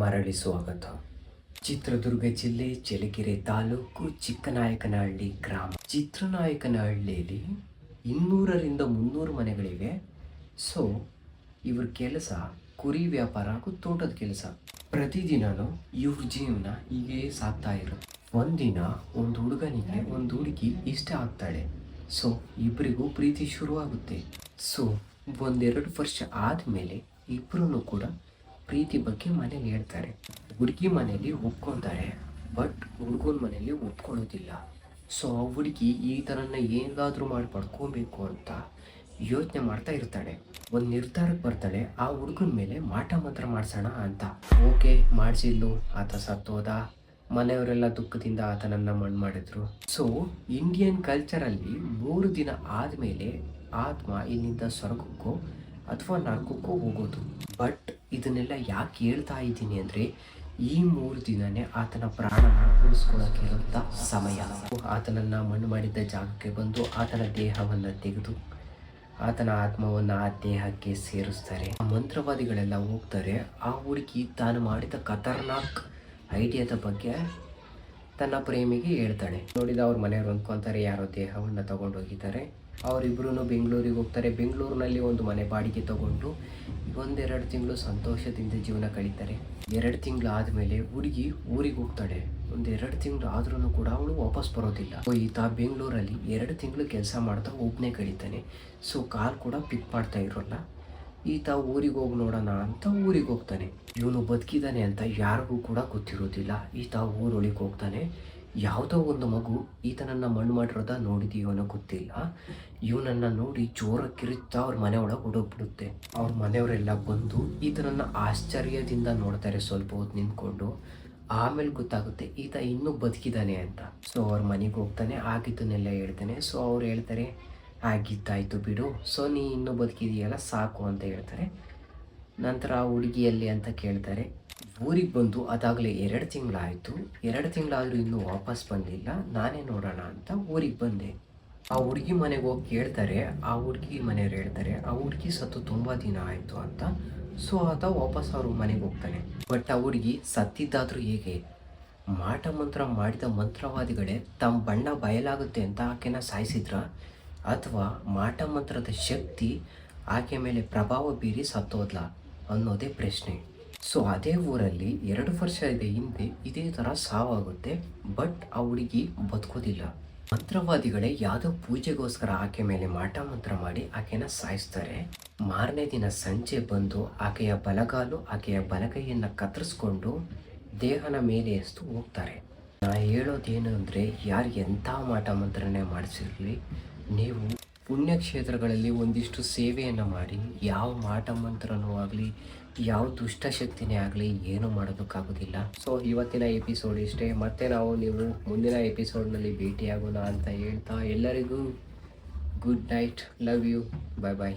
ಮರಳಿ ಸ್ವಾಗತ ಚಿತ್ರದುರ್ಗ ಜಿಲ್ಲೆ ಚಳ್ಳಕೆರೆ ತಾಲೂಕು ಚಿಕ್ಕನಾಯಕನಹಳ್ಳಿ ಗ್ರಾಮ. ಚಿತ್ರನಾಯಕನಹಳ್ಳಿಯಲ್ಲಿ ಇನ್ನೂರರಿಂದ ಮುನ್ನೂರು ಮನೆಗಳಿವೆ. ಸೊ ಇವ್ರ ಕೆಲಸ ಕುರಿ ವ್ಯಾಪಾರ ಹಾಗೂ ತೋಟದ ಕೆಲಸ. ಪ್ರತಿದಿನನೂ ಇವ್ರ ಜೀವನ ಹೀಗೆ ಸಾಗ್ತಾ ಇರೋದು ಒಂದಿನ ಒಂದು ಹುಡುಗನಿಗೆ ಒಂದು ಹುಡುಗಿ ಇಷ್ಟ ಆಗ್ತಾಳೆ. ಸೊ ಇಬ್ಬರಿಗೂ ಪ್ರೀತಿ ಶುರುವಾಗುತ್ತೆ. ಸೊ ಒಂದೆರಡು ವರ್ಷ ಆದಮೇಲೆ ಇಬ್ಬರೂ ಕೂಡ ಪ್ರೀತಿ ಬಗ್ಗೆ ಮನೇಲಿ ಹೇಳ್ತಾರೆ. ಹುಡುಗಿ ಮನೇಲಿ ಒಪ್ಕೊತಾರೆ, ಬಟ್ ಹುಡುಗನ ಮನೆಯಲ್ಲಿ ಒಪ್ಕೊಳ್ಳೋದಿಲ್ಲ. ಸೊ ಆ ಹುಡುಗಿ ಈ ಥರನ ಏನಾದರೂ ಮಾಡಿ ಪಡ್ಕೊಬೇಕು ಅಂತ ಯೋಚನೆ ಮಾಡ್ತಾ ಇರ್ತಾಳೆ. ಒಂದು ನಿರ್ಧಾರಕ್ಕೆ ಬರ್ತಾಳೆ, ಆ ಹುಡುಗನ ಮೇಲೆ ಮಾಟ ಮಾತ್ರ ಮಾಡಿಸೋಣ ಅಂತ. ಓಕೆ, ಮಾಡಿಸಿದ್ಲು ಆತ ಸತ್ತೋದ. ಮನೆಯವರೆಲ್ಲ ದುಃಖದಿಂದ ಆತನನ್ನು ಮಣ್ಣು ಮಾಡಿದ್ರು. ಸೊ ಇಂಡಿಯನ್ ಕಲ್ಚರಲ್ಲಿ ಮೂರು ದಿನ ಆದಮೇಲೆ ಆತ್ಮ ಇಲ್ಲಿಂದ ಸ್ವರ್ಗಕ್ಕೋ ಅಥವಾ ನರಕಕ್ಕೋ ಹೋಗೋದು. ಬಟ್ ಇದನ್ನೆಲ್ಲ ಯಾಕೆ ಹೇಳ್ತಾ ಇದ್ದೀನಿ ಅಂದರೆ, ಈ ಮೂರು ದಿನನೇ ಆತನ ಪ್ರಾಣನ ಉಳಿಸ್ಕೊಳ್ಳೋಕೆ ಇರುವಂಥ ಸಮಯ. ಆತನನ್ನು ಮಣ್ಣು ಮಾಡಿದ್ದ ಜಾಗಕ್ಕೆ ಬಂದು ಆತನ ದೇಹವನ್ನು ತೆಗೆದು, ಆತನ ಆತ್ಮವನ್ನು ಆ ದೇಹಕ್ಕೆ ಸೇರಿಸ್ತಾರೆ. ಆ ಮಂತ್ರವಾದಿಗಳೆಲ್ಲ ಹೋಗ್ತಾರೆ, ಆ ಹುಡುಗಿ ತಾನು ಮಾಡಿದ ಖತರ್ನಾಕ್ ಐಡಿಯಾದ ಬಗ್ಗೆ ತನ್ನ ಪ್ರೇಮಿಗೆ ಹೇಳ್ತಾಳೆ. ನೋಡಿದ ಅವ್ರ ಮನೆಯವ್ರು ಅಂದ್ಕೊಂತಾರೆ, ಯಾರೋ ದೇಹವನ್ನು ತಗೊಂಡೋಗಿದ್ದಾರೆ. ಅವರಿಬ್ಬರೂ ಬೆಂಗಳೂರಿಗೆ ಹೋಗ್ತಾರೆ. ಬೆಂಗಳೂರಿನಲ್ಲಿ ಒಂದು ಮನೆ ಬಾಡಿಗೆ ತಗೊಂಡು ಒಂದೆರಡು ತಿಂಗಳು ಸಂತೋಷದಿಂದ ಜೀವನ ಕಳೀತಾರೆ. ಎರಡು ತಿಂಗಳು ಆದಮೇಲೆ ಹುಡುಗಿ ಊರಿಗೆ ಹೋಗ್ತಾಳೆ. ಒಂದು ಎರಡು ತಿಂಗಳು ಆದ್ರೂ ಕೂಡ ಅವಳು ವಾಪಸ್ ಬರೋದಿಲ್ಲ. ಈತ ಬೆಂಗಳೂರಲ್ಲಿ ಎರಡು ತಿಂಗಳು ಕೆಲಸ ಮಾಡ್ತಾ ಒಬ್ಬನೇ ಕಳೀತಾನೆ. ಸೊ, ಕಾಲ್ ಕೂಡ ಪಿಕ್ ಮಾಡ್ತಾ ಇರೋಲ್ಲ. ಈತ ಊರಿಗೆ ಹೋಗಿ ನೋಡೋಣ ಅಂತ ಊರಿಗೆ ಹೋಗ್ತಾನೆ. ಇವನು ಬದುಕಿದ್ದಾನೆ ಅಂತ ಯಾರಿಗೂ ಕೂಡ ಗೊತ್ತಿರೋದಿಲ್ಲ. ಈತ ಊರೊಳಗೆ ಹೋಗ್ತಾನೆ. ಯಾವುದೋ ಒಂದು ಮಗು ಈತನನ್ನ ಮಣ್ಣು ಮಾಡಿರೋದ ನೋಡಿದೀವೋ ಅನ್ನೋ ಗೊತ್ತಿಲ್ಲ. ಇವನನ್ನ ನೋಡಿ ಜೋರ ಕಿರುತ್ತಾ ಅವ್ರ ಮನೆ ಒಳಗೆ ಹೊಡೋಗ್ಬಿಡುತ್ತೆ ಅವ್ರ ಮನೆಯವರೆಲ್ಲ ಬಂದು ಈತನನ್ನ ಆಶ್ಚರ್ಯದಿಂದ ನೋಡ್ತಾರೆ ಸ್ವಲ್ಪ ಹೊತ್ತು ನಿಂತ್ಕೊಂಡು ಆಮೇಲೆ ಗೊತ್ತಾಗುತ್ತೆ ಈತ ಇನ್ನೂ ಬದುಕಿದ್ದಾನೆ ಅಂತ. ಸೊ ಅವ್ರ ಮನೆಗೆ ಹೋಗ್ತಾನೆ, ಆಗಿದ್ದನ್ನೆಲ್ಲ ಹೇಳ್ತಾನೆ. ಸೊ ಅವ್ರು ಹೇಳ್ತಾರೆ, ಆಗಿದ್ದಾಯ್ತು ಬಿಡು. ಸೊ ನೀ ಇನ್ನೂ ಬದುಕಿದೆಯಲ್ಲ, ಸಾಕು ಅಂತ ಹೇಳ್ತಾರೆ. ನಂತರ ಆ ಹುಡುಗಿಯಲ್ಲಿ ಅಂತ ಕೇಳ್ತಾರೆ. ಊರಿಗೆ ಬಂದು ಅದಾಗಲೇ ಎರಡು ತಿಂಗಳಾಯಿತು. ಎರಡು ತಿಂಗಳಾದರೂ ಇನ್ನೂ ವಾಪಸ್ ಬಂದಿಲ್ಲ. ನಾನೇ ನೋಡೋಣ ಅಂತ ಊರಿಗೆ ಬಂದೆ. ಆ ಹುಡುಗಿ ಮನೆಗೆ ಹೋಗಿ ಕೇಳ್ತಾರೆ. ಆ ಹುಡುಗಿ ಮನೆಯವ್ರು ಹೇಳ್ತಾರೆ, ಆ ಹುಡುಗಿ ಸತ್ತು ತುಂಬ ದಿನ ಆಯಿತು ಅಂತ. ಸೊ ಆತ ವಾಪಸ್ ಅವರು ಮನೆಗೆ ಹೋಗ್ತಾನೆ. ಬಟ್ ಆ ಹುಡುಗಿ ಸತ್ತಿದ್ದಾದರೂ ಹೇಗೆ? ಮಾಟ ಮಂತ್ರ ಮಾಡಿದ ಮಂತ್ರವಾದಿಗಳೇ ತಮ್ಮ ಬಣ್ಣ ಬಯಲಾಗುತ್ತೆ ಅಂತ ಆಕೆನ ಸಾಯಿಸಿದ್ರ? ಅಥವಾ ಮಾಟ ಮಂತ್ರದ ಶಕ್ತಿ ಆಕೆ ಮೇಲೆ ಪ್ರಭಾವ ಬೀರಿ ಸತ್ತೋದ್ಲ? ಅನ್ನೋದೇ ಪ್ರಶ್ನೆ. ಸೊ ಅದೇ ಊರಲ್ಲಿ ಎರಡು ವರ್ಷದ ಹಿಂದೆ ಇದೇ ಥರ ಸಾವಾಗುತ್ತೆ, ಬಟ್ ಆ ಹುಡುಗಿ ಬದುಕೋದಿಲ್ಲ. ಮಂತ್ರವಾದಿಗಳೇ ಯಾವುದೋ ಪೂಜೆಗೋಸ್ಕರ ಆಕೆ ಮೇಲೆ ಮಾಟ ಮಂತ್ರ ಮಾಡಿ ಆಕೆನ ಸಾಯಿಸ್ತಾರೆ. ಮಾರನೇ ದಿನ ಸಂಜೆ ಬಂದು ಆಕೆಯ ಬಲಗಾಲು ಆಕೆಯ ಬಲಗೈಯನ್ನು ಕತ್ತರಿಸ್ಕೊಂಡು ದೇಹನ ಮೇಲೆ ಎಸ್ತು ಹೋಗ್ತಾರೆ. ನಾ ಹೇಳೋದೇನು ಅಂದರೆ ಯಾರು ಎಂಥ ಮಾಟ ಮಂತ್ರನೇ ಮಾಡಿಸಿರಲಿ, ನೀವು ಪುಣ್ಯಕ್ಷೇತ್ರಗಳಲ್ಲಿ ಒಂದಿಷ್ಟು ಸೇವೆಯನ್ನು ಮಾಡಿ, ಯಾವ ಮಾಟ ಮಂತ್ರನೂ ಆಗಲಿ, ಯಾವ ದುಷ್ಟಶಕ್ತಿನೇ ಆಗಲಿ ಏನೂ ಮಾಡೋದಕ್ಕಾಗೋದಿಲ್ಲ. ಸೊ ಇವತ್ತಿನ ಎಪಿಸೋಡ್ ಇಷ್ಟೇ. ಮತ್ತೆ ನಾವು ನೀವು ಮುಂದಿನ ಎಪಿಸೋಡ್ನಲ್ಲಿ ಭೇಟಿಯಾಗೋಣ ಅಂತ ಹೇಳ್ತಾ ಎಲ್ಲರಿಗೂ good night love you bye bye